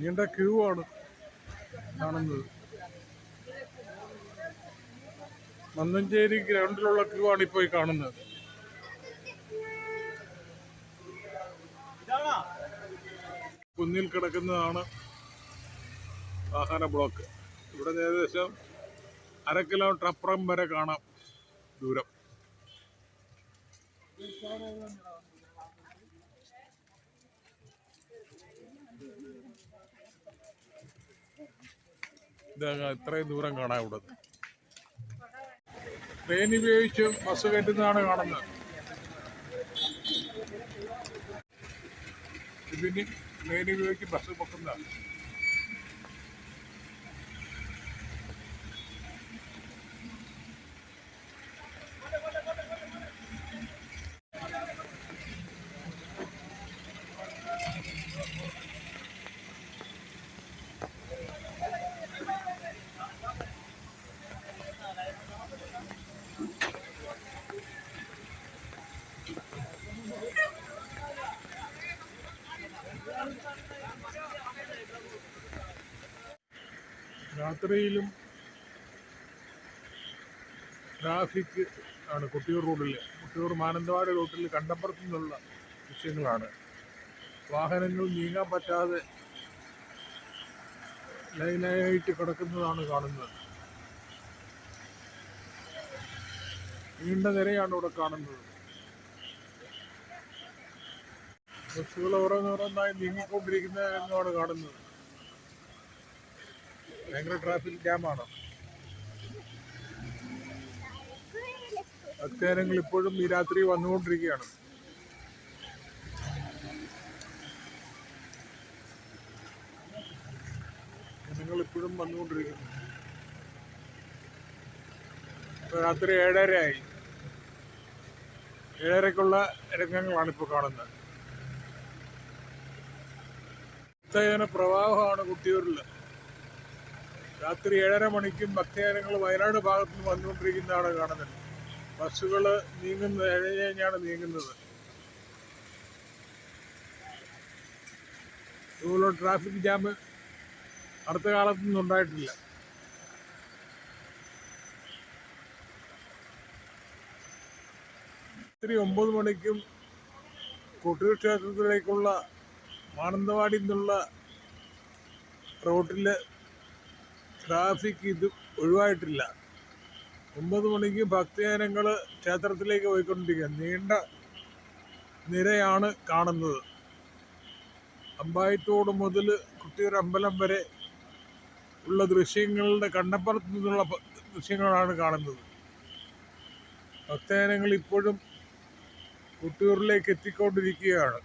നീണ്ട ക്യൂ ആണ് കാണുന്നത്. മന്നഞ്ചേരി ഗ്രൗണ്ടിലുള്ള ക്യൂ ആണ് ഇപ്പോൾ ഈ കാണുന്നത്. കുന്നിൽ കിടക്കുന്നതാണ് വാഹന ബ്ലോക്ക്. ഇവിടെ ഏകദേശം അര കിലോമീറ്റർ അപ്പുറം വരെ കാണാം ദൂരം. ഇത് ഇത്രയും ദൂരം കാണാം ഇവിടെ. ട്രെയിൻ ഉപയോഗിച്ച് ബസ് കയറ്റുന്നതാണ് കാണുന്നത്. ഇതിന് ട്രെയിൻ ഉപയോഗിച്ച് ബസ് പൊക്കുന്നതാണ്. രാത്രിയിലും ട്രാഫിക് ആണ് കൊട്ടിയൂർ റോഡിൽ കൊട്ടിയൂർ മാനന്തവാടി റോഡിൽ കണ്ടപ്പുറത്തു നിന്നുള്ള വിഷയങ്ങളാണ് വാഹനങ്ങൾ നീങ്ങാൻ പറ്റാതെ ലൈനായിട്ട് കിടക്കുന്നതാണ് കാണുന്നത്. നീണ്ട നിരയാണ് ഇവിടെ കാണുന്നത്. ബസ്സുകൾ ഓരോന്നോരോന്നായി നീങ്ങിക്കൊണ്ടിരിക്കുന്നതാണ് കാണുന്നത്. ഭയങ്കര ട്രാഫിക് ജാമാണ് ഭക്തജനങ്ങൾ ഇപ്പോഴും ഈ രാത്രി വന്നുകൊണ്ടിരിക്കുകയാണ്. ജനങ്ങൾ ഇപ്പോഴും വന്നുകൊണ്ടിരിക്കുന്നു. രാത്രി ഏഴരയായി. ഏഴരക്കുള്ള രംഗങ്ങളാണ് ഇപ്പോൾ കാണുന്നത്. ഭക്തജന പ്രവാഹമാണ് കുട്ടിയൂരിൽ. രാത്രി ഏഴര മണിക്കും ഭക്തജനങ്ങൾ വയനാട് ഭാഗത്ത് നിന്ന് വന്നുകൊണ്ടിരിക്കുന്നതാണ് കാണുന്നത്. ബസ്സുകൾ നീങ്ങുന്നത് ഇഴഞ്ഞാണ് നീങ്ങുന്നത്. ഇതുപോലെ ട്രാഫിക് ജാം അടുത്ത കാലത്തൊന്നും ഉണ്ടായിട്ടില്ല. രാത്രി ഒമ്പത് മണിക്കും കൊട്ടിയൂർ ക്ഷേത്രത്തിലേക്കുള്ള മാനന്തവാടി നിന്നുള്ള റോട്ടിൽ ട്രാഫിക് ഇത് ഒഴിവായിട്ടില്ല. ഒമ്പത് മണിക്ക് ഭക്തജനങ്ങൾ ക്ഷേത്രത്തിലേക്ക് പോയിക്കൊണ്ടിരിക്കുക. നീണ്ട നിരയാണ് കാണുന്നത്. അമ്പായത്തോട് മുതൽ കുട്ടിയൂർ അമ്പലം വരെ ഉള്ള ദൃശ്യങ്ങളുടെ കണ്ണപ്പുറത്ത് നിന്നുള്ള ദൃശ്യങ്ങളാണ് കാണുന്നത്. ഭക്തജനങ്ങൾ ഇപ്പോഴും കുട്ടിയൂരിലേക്ക് എത്തിക്കൊണ്ടിരിക്കുകയാണ്.